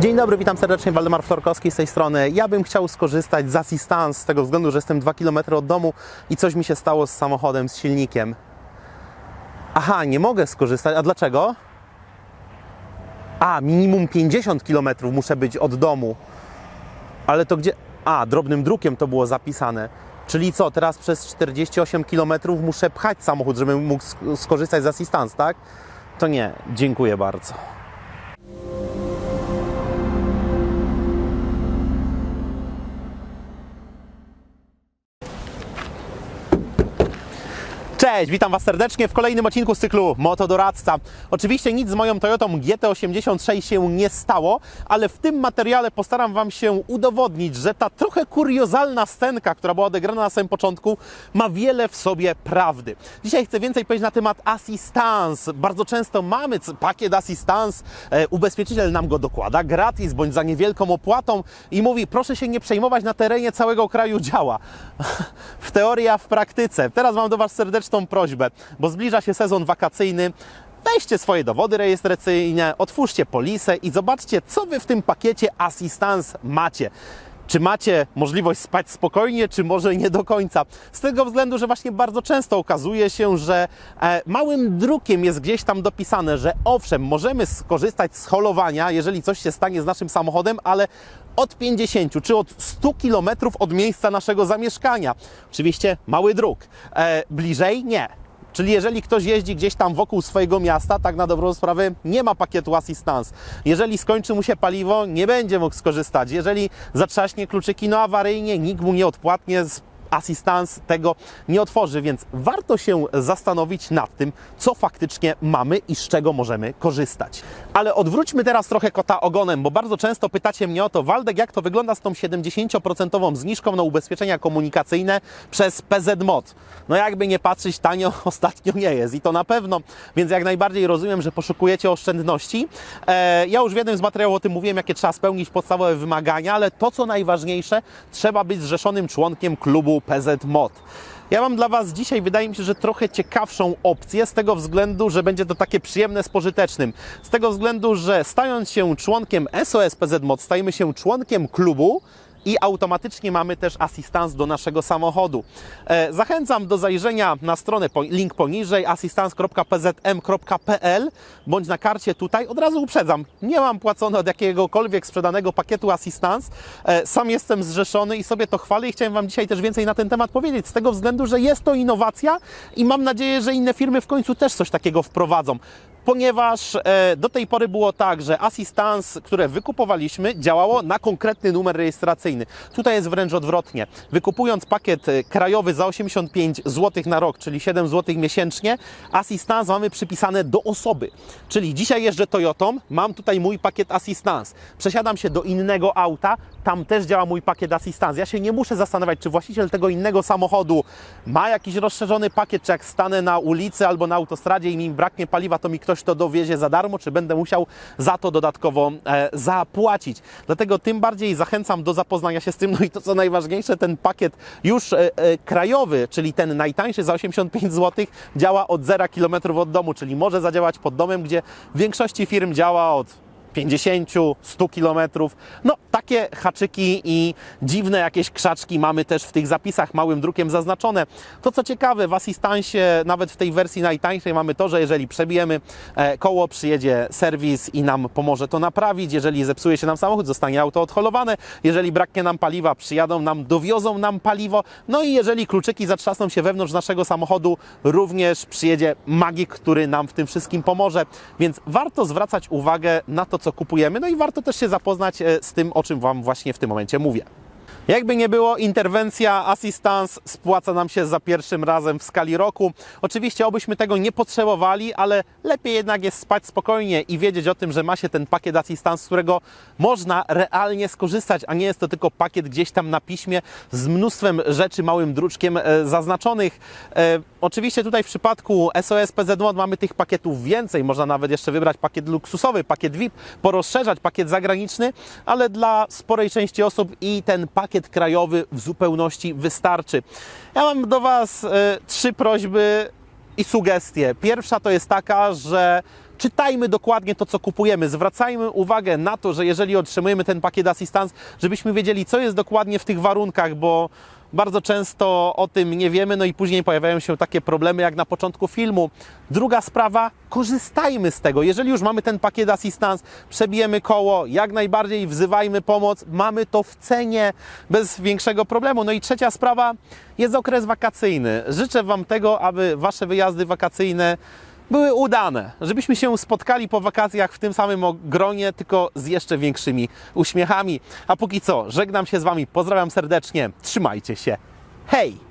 Dzień dobry, witam serdecznie, Waldemar Florkowski z tej strony. Ja bym chciał skorzystać z Assistance z tego względu, że jestem 2 km od domu i coś mi się stało z samochodem, z silnikiem. Aha, nie mogę skorzystać. A dlaczego? A, minimum 50 km muszę być od domu. Ale to gdzie? A, drobnym drukiem to było zapisane. Czyli co, teraz przez 48 km muszę pchać samochód, żebym mógł sk- skorzystać z Assistance, tak? To nie, dziękuję bardzo. Cześć, witam Was serdecznie w kolejnym odcinku z cyklu Motodoradca. Oczywiście nic z moją Toyotą GT86 się nie stało, ale w tym materiale postaram Wam się udowodnić, że ta trochę kuriozalna scenka, która była odegrana na samym początku, ma wiele w sobie prawdy. Dzisiaj chcę więcej powiedzieć na temat assistance. Bardzo często mamy pakiet assistance, e, ubezpieczyciel nam go dokłada gratis bądź za niewielką opłatą i mówi proszę się nie przejmować, na terenie całego kraju działa. w teorii, a w praktyce. Teraz mam do Was serdeczną prośbę, bo zbliża się sezon wakacyjny. Weźcie swoje dowody rejestracyjne, otwórzcie polisę i zobaczcie, co Wy w tym pakiecie Assistance macie. Czy macie możliwość spać spokojnie, czy może nie do końca? Z tego względu, że właśnie bardzo często okazuje się, że e, małym drukiem jest gdzieś tam dopisane, że owszem, możemy skorzystać z holowania, jeżeli coś się stanie z naszym samochodem, ale od 50 czy od 100 km od miejsca naszego zamieszkania. Oczywiście mały dróg. E, bliżej nie. Czyli jeżeli ktoś jeździ gdzieś tam wokół swojego miasta, tak na dobrą sprawę nie ma pakietu assistance. Jeżeli skończy mu się paliwo, nie będzie mógł skorzystać. Jeżeli zatrzaśnie kluczyki, no awaryjnie, nikt mu nie odpłatnie z assistance tego nie otworzy, więc warto się zastanowić nad tym, co faktycznie mamy i z czego możemy korzystać. Ale odwróćmy teraz trochę kota ogonem, bo bardzo często pytacie mnie o to, Waldek, jak to wygląda z tą 70% zniżką na ubezpieczenia komunikacyjne przez PZ Mod. No jakby nie patrzeć, tanio ostatnio nie jest i to na pewno, więc jak najbardziej rozumiem, że poszukujecie oszczędności. E, ja już w jednym z materiałów o tym mówiłem, jakie trzeba spełnić podstawowe wymagania, ale to co najważniejsze, trzeba być zrzeszonym członkiem klubu PZ Mod. Ja mam dla Was dzisiaj, wydaje mi się, że trochę ciekawszą opcję, z tego względu, że będzie to takie przyjemne z pożytecznym. Z tego względu, że stając się członkiem SOS PZ Mod, stajemy się członkiem klubu, i automatycznie mamy też asystans do naszego samochodu. E, Zachęcam do zajrzenia na stronę, link poniżej, assistance.pzm.pl bądź na karcie tutaj. Od razu uprzedzam, nie mam płacone od jakiegokolwiek sprzedanego pakietu asystans. E, Sam jestem zrzeszony i sobie to chwalę i chciałem Wam dzisiaj też więcej na ten temat powiedzieć, z tego względu, że jest to innowacja i mam nadzieję, że inne firmy w końcu też coś takiego wprowadzą ponieważ e, do tej pory było tak, że Assistance, które wykupowaliśmy, działało na konkretny numer rejestracyjny. Tutaj jest wręcz odwrotnie. Wykupując pakiet e, krajowy za 85 zł na rok, czyli 7 zł miesięcznie, Assistance mamy przypisane do osoby. Czyli dzisiaj jeżdżę Toyotą, mam tutaj mój pakiet Assistance. Przesiadam się do innego auta, tam też działa mój pakiet Assistance. Ja się nie muszę zastanawiać, czy właściciel tego innego samochodu ma jakiś rozszerzony pakiet, czy jak stanę na ulicy albo na autostradzie i mi braknie paliwa, to mi ktoś to dowiezie za darmo, czy będę musiał za to dodatkowo e, zapłacić. Dlatego tym bardziej zachęcam do zapoznania się z tym. No i to co najważniejsze, ten pakiet już e, e, krajowy, czyli ten najtańszy za 85 zł, działa od 0 km od domu, czyli może zadziałać pod domem, gdzie w większości firm działa od 50, 100 kilometrów. No, takie haczyki i dziwne jakieś krzaczki mamy też w tych zapisach małym drukiem zaznaczone. To co ciekawe, w Assistancie, nawet w tej wersji najtańszej, mamy to, że jeżeli przebijemy e, koło, przyjedzie serwis i nam pomoże to naprawić. Jeżeli zepsuje się nam samochód, zostanie auto odholowane. Jeżeli braknie nam paliwa, przyjadą nam, dowiozą nam paliwo. No i jeżeli kluczyki zatrzasną się wewnątrz naszego samochodu, również przyjedzie magik, który nam w tym wszystkim pomoże. Więc warto zwracać uwagę na to, co kupujemy, no i warto też się zapoznać e, z tym, o czym Wam właśnie w tym momencie mówię. Jakby nie było, interwencja Assistance spłaca nam się za pierwszym razem w skali roku. Oczywiście, obyśmy tego nie potrzebowali, ale lepiej jednak jest spać spokojnie i wiedzieć o tym, że ma się ten pakiet Assistance, z którego można realnie skorzystać, a nie jest to tylko pakiet gdzieś tam na piśmie z mnóstwem rzeczy małym druczkiem e, zaznaczonych. E, oczywiście tutaj w przypadku SOS PZ Mod mamy tych pakietów więcej. Można nawet jeszcze wybrać pakiet luksusowy, pakiet VIP, porozszerzać pakiet zagraniczny, ale dla sporej części osób i ten pakiet krajowy w zupełności wystarczy. Ja mam do Was e, trzy prośby i sugestie. Pierwsza to jest taka, że czytajmy dokładnie to, co kupujemy. Zwracajmy uwagę na to, że jeżeli otrzymujemy ten pakiet asystans, żebyśmy wiedzieli, co jest dokładnie w tych warunkach, bo bardzo często o tym nie wiemy, no i później pojawiają się takie problemy jak na początku filmu. Druga sprawa, korzystajmy z tego. Jeżeli już mamy ten pakiet asystans, przebijemy koło, jak najbardziej wzywajmy pomoc, mamy to w cenie bez większego problemu. No i trzecia sprawa, jest okres wakacyjny. Życzę Wam tego, aby Wasze wyjazdy wakacyjne były udane, żebyśmy się spotkali po wakacjach w tym samym gronie, tylko z jeszcze większymi uśmiechami. A póki co, żegnam się z Wami, pozdrawiam serdecznie, trzymajcie się. Hej!